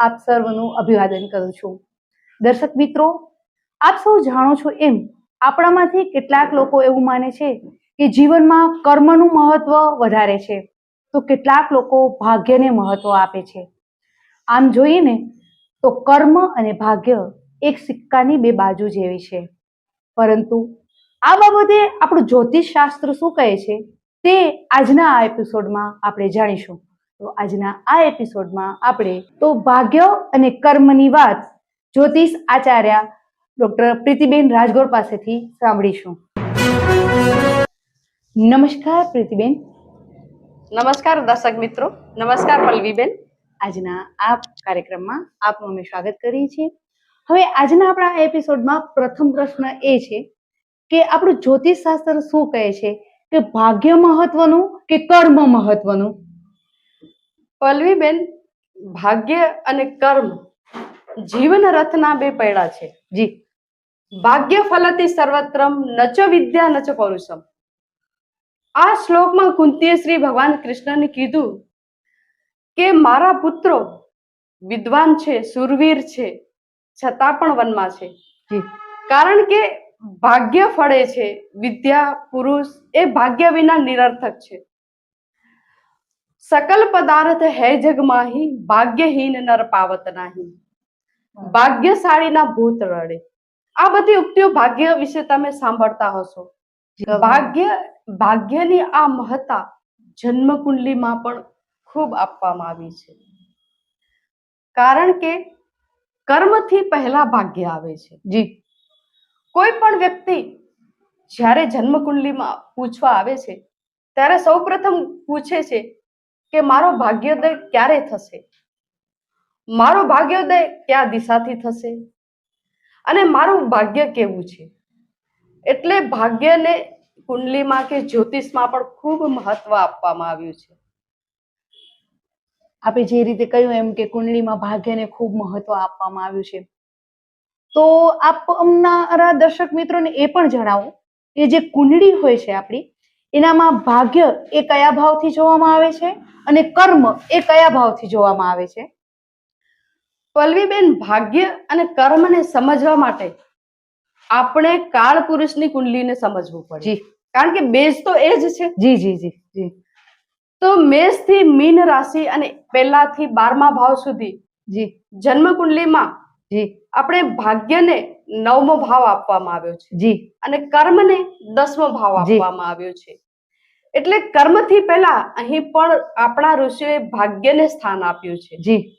આપ સર્વનું અભિવાદન કરું છું. દર્શક મિત્રો, આપ સૌ જાણો છો એમ, આપણામાંથી કેટલાક લોકો એવું માને છે કે જીવનમાં કર્મનું મહત્વ વધારે છે. તો કેટલાક લોકો ભાગ્યને મહત્વ આપે છે. આમ જોઈએ ને તો કર્મ અને ભાગ્ય એક સિક્કાની બે બાજુ જેવી છે. પરંતુ આ બાબતે આપણું જ્યોતિષ શાસ્ત્ર શું કહે છે તે આજના આ એપિસોડમાં આપણે જાણીશું. તો આજના આ એપિસોડમાં આપણે તો ભાગ્ય અને કર્મની વાત જ્યોતિષ આચાર્ય ડોક્ટર પ્રીતિબેન રાજગોર પાસેથી સાંભળીશું. નમસ્કાર પ્રીતિબેન. નમસ્કાર દર્શક મિત્રો. નમસ્કાર પલ્લવીબેન. આજના આ કાર્યક્રમમાં આપનું અમે સ્વાગત કરીએ છીએ. હવે આજના આપણા આ એપિસોડમાં પ્રથમ પ્રશ્ન એ છે કે આપણું જ્યોતિષ શાસ્ત્ર શું કહે છે? કે ભાગ્ય મહત્વનું કે કર્મ મહત્વનું? પલ્લવીબેન ભાગ્ય અને કર્મ જીવન રથના બે પૈડા છે. જી. ભાગ્ય ફલતી સર્વત્રમ, નચ વિદ્યા, નચ પૌરુષમ. આ શ્લોકમાં કુંતીએ શ્રી ભગવાન કૃષ્ણને કીધું કે, મારા પુત્રો વિદ્વાન છે, સુરવીર છે, છતાં પણ વનમાં છે. કારણ કે, ભાગ્ય ફળે છે, વિદ્યા, પુરુષ એ ભાગ્ય વિના નિરર્થક છે. સકલ પદાર્થ હે જગમાહી ભાગ્યહીન નર પાવત નાહી ભાગ્યશાળીના ભૂત રડે આ બધી ઉક્તિઓ ભાગ્ય વિશે તમે સાંભળતા હશો. ભાગ્ય ભાગ્યની આ મહત્તા જન્મ કુંડલીમાં પણ ખૂબ આપવામાં આવી છે. કારણ કે કર્મથી પહેલા ભાગ્ય આવે છે. જી. કોઈ પણ વ્યક્તિ જ્યારે જન્મ કુંડલીમાં પૂછવા આવે છે ત્યારે સૌપ્રથમ પૂછે છે કે મારો ભાગ્યોદય ક્યારે થશે? મારો ભાગ્યોદય કયા દિશાથી થશે? અને મારું ભાગ્ય કેવું છે? એટલે ભાગ્યને કુંડલીમાં કે જ્યોતિષમાં પણ ખૂબ મહત્વ આપવામાં આવ્યું છે. આપણે જે રીતે કહ્યું એમ કે કુંડલીમાં ભાગ્યને ખૂબ મહત્વ આપવામાં આવ્યું છે. તો આપ અમારા દર્શક મિત્રોને એ પણ જણાવો કે જે કુંડળી હોય છે આપણી એનામાં ભાગ્ય એ કયા ભાવથી જોવામાં આવે છે અને કર્મ એ કયા ભાવથી જોવામાં આવે છે? પલ્લવીબેન ભાગ્ય અને કર્મને સમજવા માટે આપણે કાળ પુરુષની કુંડલીને સમજવું પડે. જી. કારણ કે બેઝ તો એ જ છે. જી જી જી જી. તો મેષથી મીન રાશિ અને પહેલાથી બારમા ભાવ સુધી જી. જન્મ કુંડલીમાં જી. આપણે ભાગ્યને નવમો ભાવ આપવામાં આવ્યો છે. જી. અને કર્મને દસમો ભાવ આપવામાં આવ્યો છે. એટલે કર્મથી પહેલા અહીં પણ આપણા ઋષિએ ભાગ્યને સ્થાન આપ્યું છે. જી.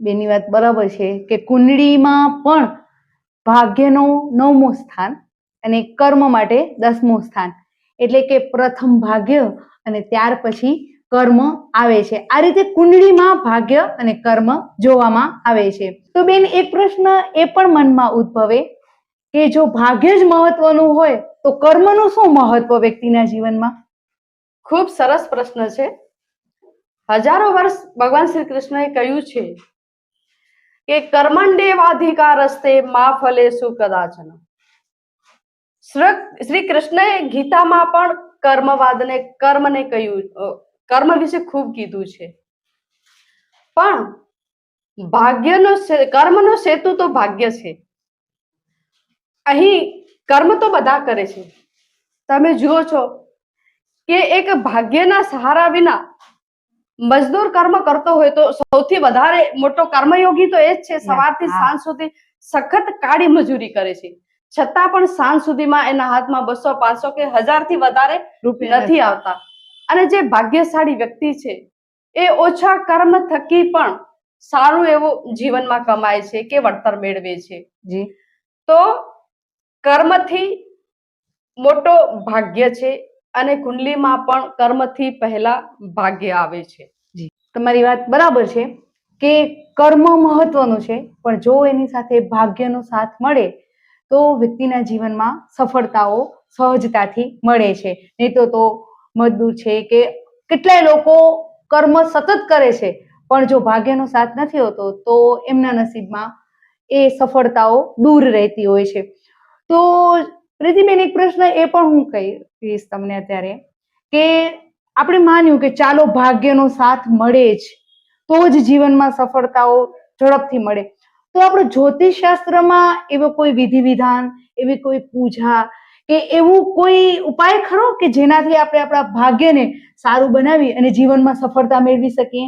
બેની વાત બરાબર છે કે કુંડળીમાં પણ ભાગ્યનો નવમું સ્થાન અને કર્મ માટે દસમું સ્થાન. એટલે કે પ્રથમ ભાગ્ય અને ત્યાર પછી કર્મ આવે છે. આ રીતે કુંડળીમાં ભાગ્ય અને કર્મ જોવામાં આવે છે. તો બેન, એક પ્રશ્ન એ પણ મનમાં ઉદ્ભવે કે જો ભાગ્ય જ મહત્વનું હોય, તો કર્મનું શું મહત્વ વ્યક્તિના જીવનમાં? ખૂબ સરસ પ્રશ્ન છે. હજારો વર્ષ ભગવાન શ્રી કૃષ્ણએ કહ્યું છે કે કર્મંડેવાધિકાર રસ્તે મા ફલે સુ કદાચન. શ્ર- કૃષ્ણએ ગીતામાં પણ કર્મવાદને કર્મને કહ્યું કર્મ વિશે ખૂબ કીધું છે. પણ ભાગ્યનો કર્મનો સેતુ તો ભાગ્ય છે. અહીં કર્મ તો બધા કરે છે. તમે જુઓ છો કે એક ભાગ્યના સહારા વિના મજદૂર કર્મ કરતો હોય તો સૌથી વધારે મોટો કર્મયોગી તો એ જ છે. સવારથી સાંજ સુધી સખત કાળી મજૂરી કરે છે. છતાં પણ સાંજ સુધીમાં એના હાથમાં બસો પાંચસો કે હજારથી વધારે રૂપિયા નથી. આવતા. અને જે ભાગ્યશાળી વ્યક્તિ છે એ ઓછા કર્મ થકી પણ સારું એવું જીવનમાં કમાય છે કે વળતર મેળવે છે. જી. તો કર્મથી મોટો ભાગ્ય છે અને કુંડલીમાં પણ કર્મથી પહેલા ભાગ્ય આવે છે. તમારી વાત બરાબર છે કે કર્મ મહત્વનું છે પણ જો એની સાથે ભાગ્યનો સાથ મળે તો વ્યક્તિના જીવનમાં સફળતાઓ સહજતાથી મળે છે. નહીં તો તો મજદૂર છે કે કેટલાય લોકો કર્મ સતત કરે છે, પણ જો ભાગ્યનો સાથ નથી હોતો, તો એમના નસીબમાં એ સફળતાઓ દૂર રહેતી હોય છે. તો પ્રીતિબેન, એક પ્રશ્ન એ પણ હું કહી કહીશ તમને અત્યારે કે આપણે માન્યું કે ચાલો ભાગ્યનો સાથ મળે જ, તો જ જીવનમાં સફળતાઓ ઝડપથી મળે. તો આપણે જ્યોતિષ શાસ્ત્રમાં એવો કોઈ વિધિ વિધાન એવી કોઈ પૂજા કે એવું કોઈ ઉપાય ખરો કે જેનાથી આપણે આપણા ભાગ્યને સારું બનાવી અને જીવનમાં સફળતા મેળવી શકીએ?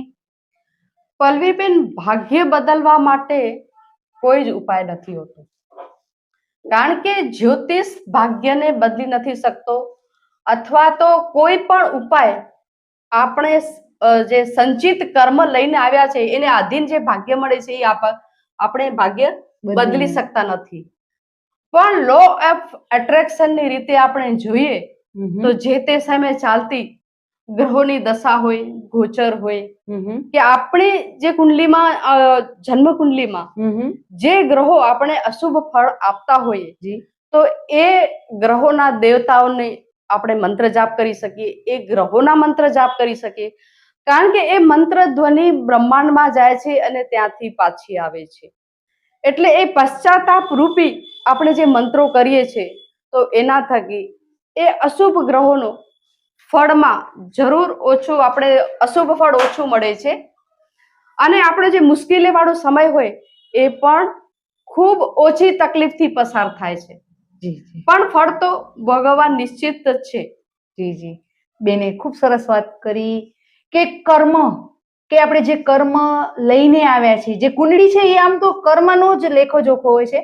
પલ્વીબેન ભાગ્ય બદલવા માટે કોઈ જ ઉપાય નથી હોતો. કારણ કે જ્યોતિષ ભાગ્યને બદલી નથી શકતો. અથવા તો કોઈ પણ ઉપાય આપણે જે સંચિત કર્મ લઈને આવ્યા છે એને આધીન જે ભાગ્ય મળે છે એ આપ- આપણે ભાગ્ય બદલી શકતા નથી. પણ લો ઓફ એટ્રેક્શનની રીતે આપણે જોઈએ તો જે તે સમયે ચાલતી ગ્રહોની દશા હોય ગોચર હોય કે આપણી જે કુંડલીમાં જન્મ કુંડલીમાં જે ગ્રહો આપણે અશુભ ફળ આપતા હોઈએ તો એ ગ્રહોના દેવતાઓને આપણે મંત્ર જાપ કરી શકીએ એ ગ્રહોના મંત્ર જાપ કરી શકીએ કારણ કે એ મંત્ર ધ્વનિ બ્રહ્માંડમાં જાય છે અને ત્યાંથી પાછી આવે છે. એટલે એ પશ્ચાતાપ રૂપી આપણે જે મંત્રો કરીએ છીએ તો એના થકી એ અશુભ ગ્રહોનો ફળમાં જરૂર ઓછું આપણે અશુભ ફળ ઓછું મળે છે. અને આપણે જે મુશ્કેલીવાળો સમય હોય એ પણ ખૂબ ઓછી તકલીફથી પસાર થાય છે. પણ ફળ તો ભગવાન નિશ્ચિત જ છે. જી જી. બેને ખૂબ સરસ વાત કરી કે કર્મ કે આપણે જે કર્મ લઈને આવ્યા છીએ જે કુંડળી છે એ આમ તો કર્મનો જ લેખો જોખો હોય છે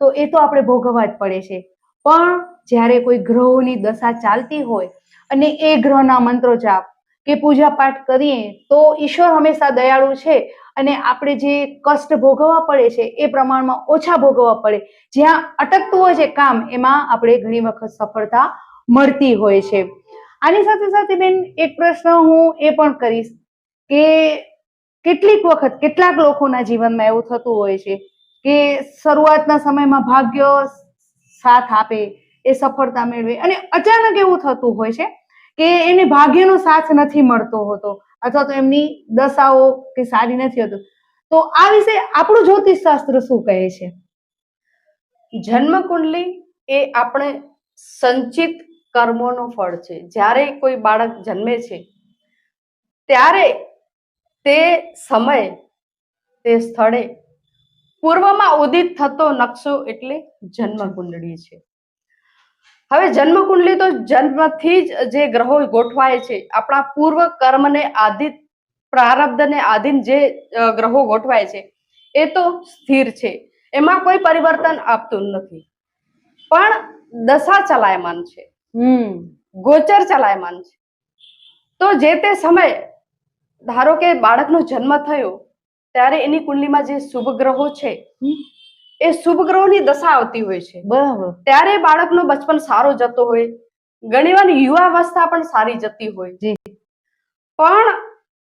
તો એ તો આપણે ભોગવવા જ પડે છે. પણ જ્યારે કોઈ ગ્રહોની દશા ચાલતી હોય અને એ ગ્રહના મંત્રો જાપ કે પૂજા પાઠ કરીએ, તો ઈશ્વર હંમેશા દયાળુ છે અને આપણે જે કષ્ટ ભોગવવા પડે છે એ પ્રમાણમાં ઓછા ભોગવવા પડે. જ્યાં અટકતું હોય છે કામ, એમાં આપણે ઘણી વખત સફળતા મળતી હોય છે. આની સાથે સાથે બેન, એક પ્રશ્ન હું એ પણ કરીશ કે કેટલીક વખત કેટલાક લોકોના જીવનમાં એવું થતું હોય છે કે શરૂઆતના સમયમાં ભાગ્ય સાથ આપે, એ સફળતા મેળવે. અને અચાનક એવું થતું હોય છે કે એને ભાગ્યનો સાથ નથી મળતો હોતો, અથવા તો એમની દશાઓ કે સારી નથી હોતું. તો આ વિશે આપણું જ્યોતિષ શાસ્ત્ર શું કહે છે? જન્મ કુંડલી એ આપણે સંચિત કર્મોનો ફળ છે. જ્યારે કોઈ બાળક જન્મે છે, ત્યારે તે સમય, તે સ્થળે પૂર્વમાં ઉદિત થતો નકશો એટલે જન્મ કુંડળી છે. હવે જન્મ કુંડલી તો જન્મથી જ જે ગ્રહો ગોઠવાય છે આપણા પૂર્વ કર્મને આધિત પ્રારબ્ધને આધીન જે ગ્રહો ગોઠવાય છે એ તો સ્થિર છે. એમાં કોઈ પરિવર્તન આપતું નથી. પણ દશા ચલાયમાન છે. હમ. ગોચર ચલાયમાન છે. તો જે તે સમયે ધારો કે બાળકનો જન્મ થયો ત્યારે એની કુંડલીમાં જે શુભ ગ્રહો છે એ શુભ ગ્રહોની દશા આવતી હોય છે. બરાબર. ત્યારે બાળકનો બચપન સારો જતો હોય ઘણીવાર યુવાવસ્થા પણ સારી જતી હોય. પણ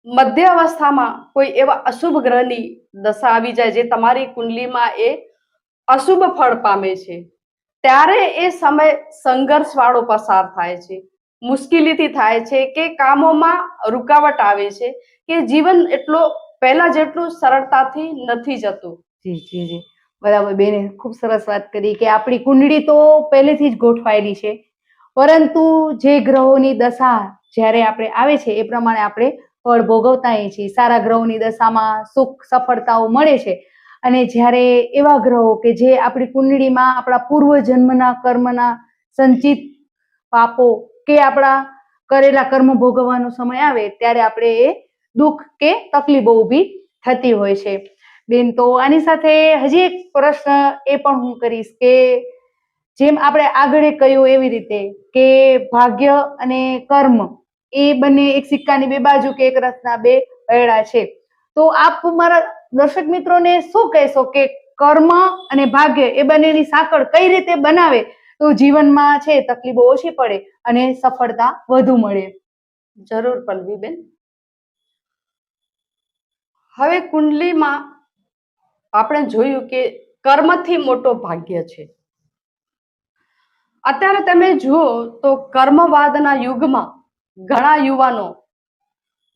મધ્ય અવસ્થામાં કોઈ એવા અશુભ ગ્રહની દશા આવી જાય જે તમારી કુંડલીમાં એ અશુભ ફળ પામે છે. ત્યારે એ સમય સંઘર્ષ વાળો પસાર થાય છે. મુશ્કેલીથી થાય છે કે કામોમાં રૂકાવટ આવે છે કે જીવન એટલો પહેલા જેટલું સરળતાથી નથી જતું. જી જી જી. બરાબર, બેને ખૂબ સરસ વાત કરી કે આપણી કુંડળી તો પહેલેથી જ ગોઠવાયેલી છે. પરંતુ જે ગ્રહોની દશા જ્યારે આપણે આવે છે, એ પ્રમાણે આપણે ફળ ભોગવતા છીએ. સારા ગ્રહોની દશામાં સુખ, સફળતાઓ મળે છે. અને જ્યારે એવા ગ્રહો કે જે આપણી કુંડળીમાં આપણા પૂર્વ જન્મના કર્મના સંચિત પાપો કે આપણા કરેલા કર્મ ભોગવવાનો સમય આવે, ત્યારે આપણે એ દુઃખ કે તકલીફો ઊભી થતી હોય છે. બેન, તો આની સાથે હજી એક પ્રશ્ન એ પણ હું કરીશ કે જેમ આપણે આગળ કહ્યું એવી રીતે કે ભાગ્ય અને કર્મ એ બંને એક સિક્કાની બે બાજુ કે એક રસના બે પૈડા છે. તો આપ મારા દર્શક મિત્રોને શું કહેશો કે કર્મ અને ભાગ્ય એ બંનેની સાંકળ કઈ રીતે બનાવે? તો જીવનમાં છે તકલીફો ઓછી પડે અને સફળતા વધુ મળે. જરૂર પલ્લવીબેન હવે કુંડલીમાં આપણે જોયું કે કર્મથી મોટો ભાગ્ય છે. અત્યારે તમે જુઓ તો કર્મવાદના યુગમાં ઘણા યુવાનો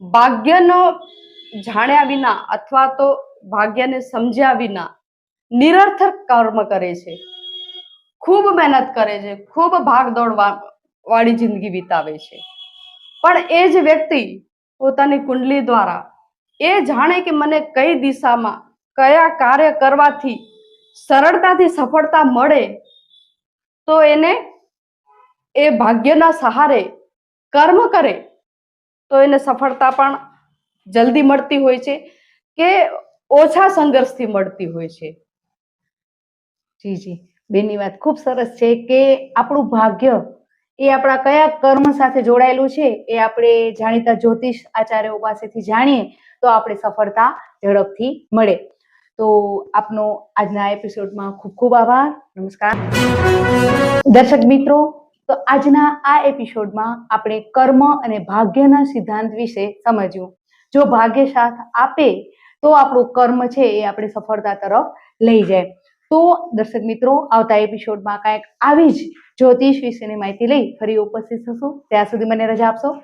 ભાગ્યનો જાણ્યા વિના અથવા તો ભાગ્યને સમજ્યા વિના નિરર્થક કર્મ કરે છે. ખૂબ મહેનત કરે છે, ખૂબ ભાગદોડ વાળી જિંદગી વિતાવે છે. પણ એ જ વ્યક્તિ પોતાની કુંડલી દ્વારા એ જાણે કે મને કઈ દિશામાં, કયા કાર્ય કરવાથી સરળતાથી સફળતા મળે, તો એને એ ભાગ્યના સહારે કર્મ કરે, તો એને સફળતા પણ જલ્દી મળતી હોય છે કે ઓછા સંઘર્ષથી મળતી હોય છે. જી જી. બેની વાત ખૂબ સરસ છે કે આપણું ભાગ્ય એ આપણા કયા કર્મ સાથે જોડાયેલું છે એ આપણે જાણીતા જ્યોતિષ આચાર્યો પાસેથી જાણીએ તો આપણે સફળતા ઝડપથી મળે. તો આપનો આજના એપિસોડમાં ખૂબ ખૂબ આભાર. નમસ્કાર. દર્શક મિત્રો, તો આજના આ એપિસોડમાં આપણે કર્મ અને ભાગ્યના સિદ્ધાંત વિશે સમજ્યું. જો ભાગ્ય સાથ આપે, તો આપણું કર્મ છે એ આપણે સફળતા તરફ લઈ જાય. તો દર્શક મિત્રો, આવતા એપિસોડમાં કાંઈક આવી જ જ્યોતિષ વિશેની માહિતી લઈ ફરી ઉપસ્થિત થશું. ત્યાં સુધી મને રજા આપશો.